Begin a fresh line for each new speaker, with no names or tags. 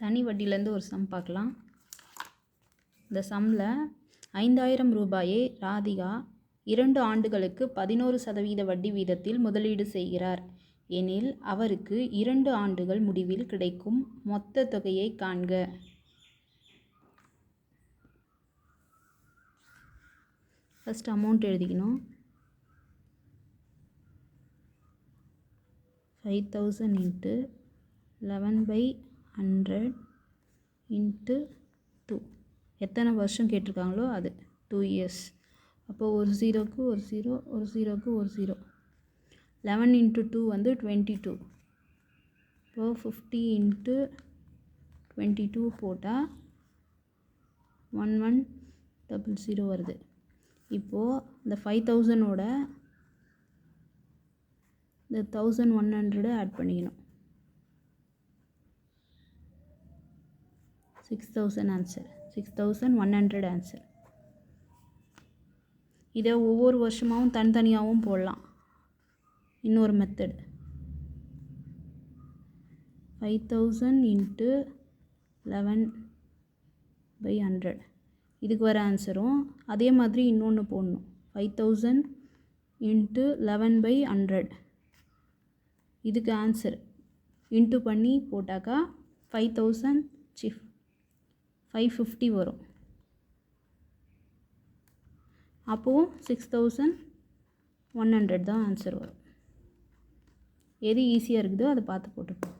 தனி வட்டியிலேருந்து ஒரு சம் பார்க்கலாம். இந்த சம்மில் ஐந்தாயிரம் ரூபாயை ராதிகா இரண்டு ஆண்டுகளுக்கு பதினோரு சதவீத வட்டி வீதத்தில் முதலீடு செய்கிறார். எனில் அவருக்கு இரண்டு ஆண்டுகள் முடிவில் கிடைக்கும் மொத்த தொகையை காண்க. ஃபஸ்ட் அமௌண்ட் எழுதிக்கணும். Five thousand into eleven by hundred into two. எத்தனை வருஷம் கேட்டிருக்காங்களோ அது. Two years. அப்போது ஒரு ஜீரோக்கு ஒரு ஜீரோ ஒரு ஜீரோக்கு ஒரு ஜீரோ லெவன் இன்ட்டு டூ வந்து டுவெண்ட்டி டூ. இப்போது ஃபிஃப்டி இன்ட்டு டுவெண்ட்டி டூ போட்டால் ஒன் ஒன் டபுள் ஜீரோ வருது. இப்போது இந்த ஃபைவ் தௌசண்டோட இந்த தௌசண்ட் ஒன் ஹண்ட்ரடு ஆட் பண்ணிக்கணும். Six thousand answer six thousand one hundred answer இதை ஒவ்வொரு வருஷமாகவும் தனித்தனியாகவும் போடலாம். இன்னொரு method five thousand into eleven by hundred இதுக்கு வர ஆன்சரும் அதே மாதிரி இன்னொன்று போடணும். Five thousand into eleven by hundred இதுக்கு ஆன்சர் இன்ட்டு பண்ணி போட்டாக்கா ஃபைவ் தௌசண்ட் சிஃப் ஃபைவ் ஃபிஃப்டி வரும். அப்போவும் சிக்ஸ் தௌசண்ட் ஒன் ஹண்ட்ரட் தான் ஆன்சர் வரும். எது ஈஸியாக இருக்குதோ அதை பார்த்து போட்டுப்போம்